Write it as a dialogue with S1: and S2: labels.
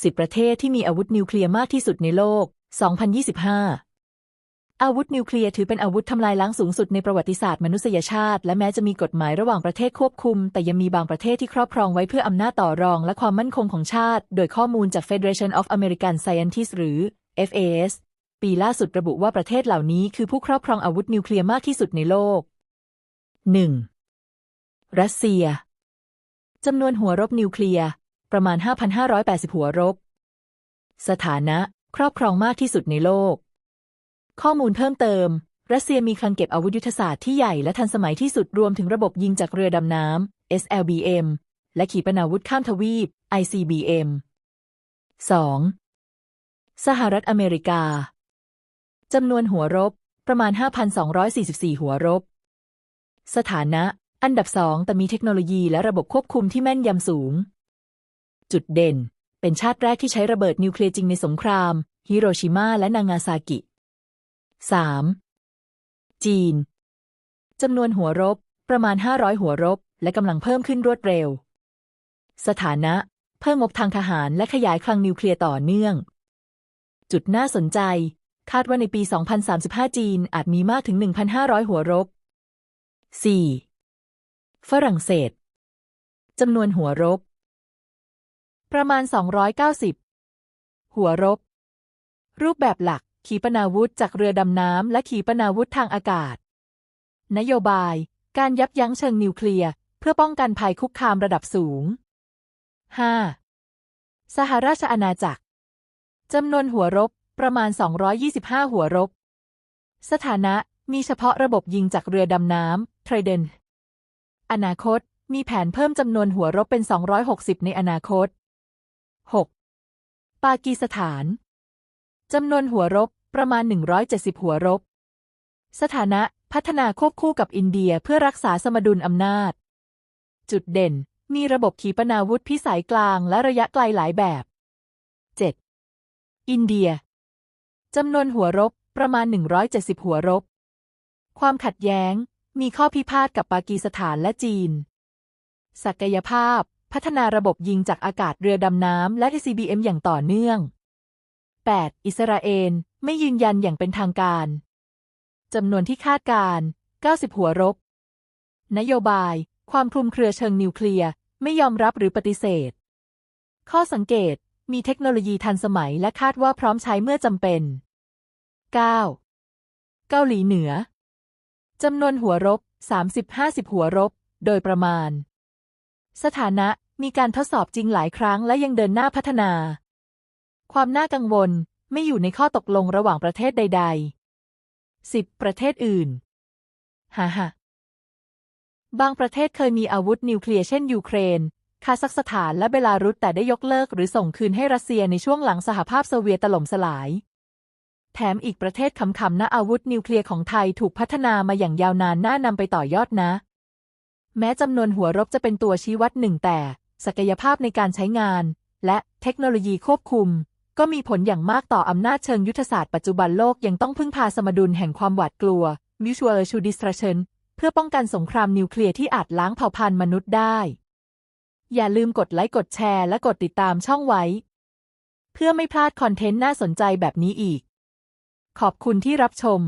S1: 10 ประเทศที่มีอาวุธนิวเคลียร์มากที่สุดในโลก 2025 อาวุธนิวเคลียร์ถือเป็นอาวุธทำลายล้างสูงสุดในประวัติศาสตร์มนุษยชาติ และแม้จะมีกฎหมายระหว่างประเทศควบคุม แต่ยังมีบางประเทศที่ครอบครองไว้เพื่ออำนาจต่อรองและความมั่นคงของชาติ โดยข้อมูลจาก Federation of American Scientists หรือ FAS ปีล่าสุดระบุว่าประเทศเหล่านี้คือผู้ครอบครองอาวุธนิวเคลียร์มากที่สุดในโลก 1. รัสเซีย จำนวนหัวรบนิวเคลียร์ ประมาณ 5,580 หัวรบ สถานะครอบครองมากที่สุดในโลก ข้อมูลเพิ่มเติม รัสเซียมีคลังเก็บอาวุธยุทธศาสตร์ที่ใหญ่และทันสมัยที่สุดรวมถึงระบบยิงจากเรือดำน้ำ SLBM และขีปนาวุธข้ามทวีป ICBM 2. สหรัฐอเมริกา จำนวนหัวรบ ประมาณ 5,244 หัวรบ สถานะ อันดับสองแต่มีเทคโนโลยีและระบบควบคุมที่แม่นยำสูง จุดเด่น เป็นชาติแรกที่ใช้ระเบิดนิวเคลียร์จริงในสงคราม ฮิโรชิมาและนางาซากิ 3. จีน จำนวนหัวรบ ประมาณ 500 หัวรบ และกำลังเพิ่มขึ้นรวดเร็ว สถานะ เพิ่มงบทางทหารและขยายคลังนิวเคลียร์ต่อเนื่อง จุดน่าสนใจ คาดว่าในปี 2035 จีนอาจมีมากถึง 1,500 หัวรบ 4. ฝรั่งเศสจำนวนหัวรบ ประมาณ 290 หัวรบ รูปแบบหลัก ขีปนาวุธจากเรือดำน้ำและขีปนาวุธทางอากาศ นโยบาย การยับยั้งเชิงนิวเคลียร์ เพื่อป้องกันภัยคุกคามระดับสูง 5. สหราชอาณาจักรจำนวนหัวรบ ประมาณ 225 หัวรบ สถานะมีเฉพาะระบบยิงจากเรือดำน้ำ t r i d e n อนาคต มีแผนเพิ่มจำนวนหัวรบเป็น 260 ในอนาคต 6. ปากีสถาน จำนวนหัวรบประมาณ 170 หัวรบ สถานะพัฒนาควบคู่กับอินเดียเพื่อรักษาสมดุลอำนาจ จุดเด่น มีระบบขีปนาวุธพิสัยกลางและระยะไกลหลายแบบ 7. อินเดีย จำนวนหัวรบประมาณ 170 หัวรบ ความขัดแย้ง มีข้อพิพาทกับปากีสถานและจีน ศักยภาพ พัฒนาระบบยิงจากอากาศเรือดำน้ำและ TCBM อย่างต่อเนื่อง 8. อิสราเอลไม่ยืนยันอย่างเป็นทางการ จำนวนที่คาดการ 90 หัวรบ นโยบาย ความคลุมเครือเชิงนิวเคลียร์ไม่ยอมรับหรือปฏิเสธ ข้อสังเกต มีเทคโนโลยีทันสมัยและคาดว่าพร้อมใช้เมื่อจำเป็น 9. เกาหลีเหนือ จำนวนหัวรบ 30-50 หัวรบ โดยประมาณ สถานะมีการทดสอบจริงหลายครั้งและยังเดินหน้าพัฒนา ความน่ากังวลไม่อยู่ในข้อตกลงระหว่างประเทศใด ๆ 10 ประเทศอื่นฮ่าฮ่าบางประเทศเคยมีอาวุธนิวเคลียร์เช่นยูเครน คาซัคสถานและเบลารุสแต่ได้ยกเลิกหรือส่งคืนให้รัสเซียในช่วงหลังสหภาพโซเวียตถล่มสลาย แถมอีกประเทศขำๆนะอาวุธนิวเคลียร์ของไทยถูกพัฒนามาอย่างยาวนานน่านำไปต่อยอดนะ แม้จำนวนหัวรบจะเป็นตัวชี้วัดหนึ่งแต่ ศักยภาพในการใช้งาน และเทคโนโลยีควบคุม ก็มีผลอย่างมากต่ออำนาจเชิงยุทธศาสตร์ปัจจุบันโลกยังต้องพึ่งพาสมดุลแห่งความหวาดกลัว mutual assured distraction เพื่อป้องกันสงครามนิวเคลียร์ที่อาจล้างเผ่าพันธุ์มนุษย์ได้ อย่าลืมกดไลค์กดแชร์และกดติดตามช่องไว้ เพื่อไม่พลาดคอนเทนต์น่าสนใจแบบนี้อีก ขอบคุณที่รับชม